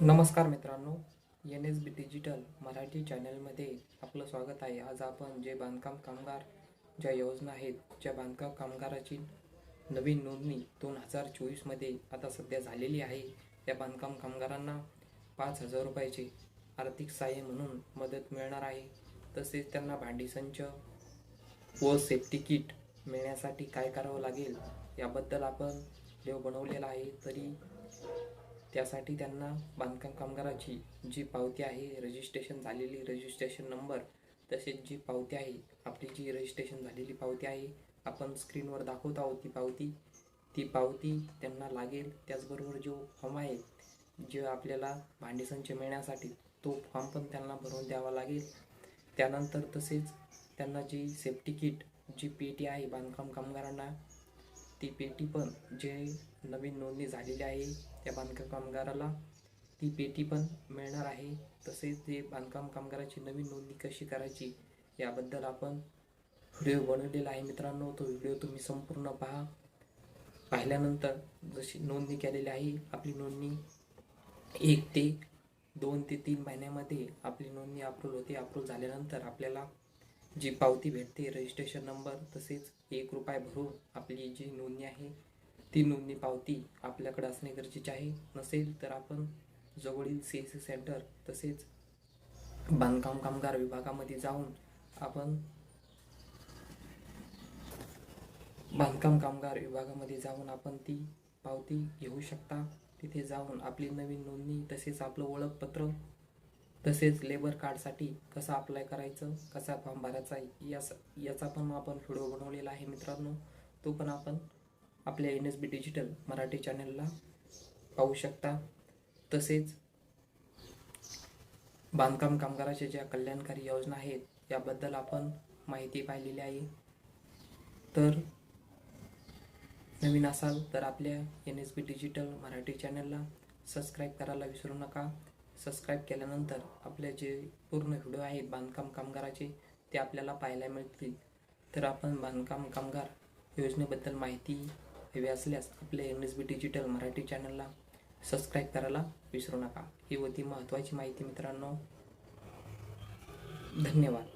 नमस्कार मित्रांनो N S B digital Marathi चॅनलमध्ये आपलं स्वागत आहे. आज आपण जे बांधकाम कामगार ज्या योजना आहेत ज्या बांधकाम कामगाराची नवीन नोंदणी दोन हजार चोवीसमध्ये आता सध्या झालेली आहे या बांधकाम कामगारांना पाच हजार रुपयाचे आर्थिक सहाय्य म्हणून मदत मिळणार आहे. तसेच त्यांना भांडी संच व सेफ्टी किट मिळण्यासाठी काय करावं लागेल याबद्दल आपण देव बनवलेला आहे. तरी त्यासाठी त्यांना बांधकाम कामगाराची जी पावती आहे रजिस्ट्रेशन झालेली रजिस्ट्रेशन नंबर तसेच जी पावती आहे आपली जी रजिस्ट्रेशन झालेली पावती आहे आपण स्क्रीनवर दाखवत आहोत ती पावती. ती पावती त्यांना लागेल. त्याचबरोबर जो फॉर्म आहे जे आपल्याला भांडेसंच मिळण्यासाठी तो फॉर्म पण त्यांना भरून द्यावा लागेल. त्यानंतर तसेच त्यांना जी सेफ्टी किट जी पेटी आहे बांधकाम कामगारांना ती पेटी पण जे नवीन नोंदणी झालेली आहे त्या बांधकाम कामगाराला ती पेटी पण मिळणार आहे. तसेच ते बांधकाम कामगाराची नवीन नोंदणी कशी करायची याबद्दल आपण व्हिडिओ बनवलेला आहे. मित्रांनो तो व्हिडिओ तुम्ही संपूर्ण पहा. पाहिल्यानंतर जशी नोंदणी केलेली आहे आपली नोंदणी एक ते दोन ते तीन महिन्यामध्ये आपली नोंदणी अप्रूव्ह होते. अप्रूव्ह झाल्यानंतर आपल्याला जी पावती भेटते रजिस्ट्रेशन नंबर तसेच एक रुपये भरून आपली जी नोंदणी आहे ती नोंदणी पावती आपल्याकडे असणे गरजेचे आहे. नसेल तर आपण जवळील सी एस सी सेंटर तसेच बांधकाम कामगार विभागामध्ये जाऊन आपण बांधकाम कामगार विभागामध्ये जाऊन आपण ती पावती घेऊ शकता. तिथे जाऊन आपली नवीन नोंदणी तसेच आपलं ओळखपत्र तसेच लेबर कार्डसाठी कसं अप्लाय करायचं कसा फॉर्म भरायचा यास याचा पण आपण व्हिडिओ बनवलेला आहे मित्रांनो. तो पण आपण आपल्या N S B digital Marathi चॅनलला पाहू शकता. तसेच बांधकाम कामगाराच्या ज्या कल्याणकारी योजना आहेत याबद्दल आपण माहिती पाहिलेली आहे. तर नवीन असाल तर आपल्या N S B digital Marathi चॅनलला सबस्क्राईब करायला विसरू नका. सबस्क्राईब केल्यानंतर आपले जे पूर्ण व्हिडिओ आहेत बांधकाम कामगाराचे ते आपल्याला पाहायला मिळतील. तर आपण बांधकाम कामगार योजनेबद्दल माहिती हवे असल्यास आपल्या N S B digital Marathi चॅनलला सबस्क्राईब करायला विसरू नका. ही होती महत्त्वाची माहिती मित्रांनो. धन्यवाद.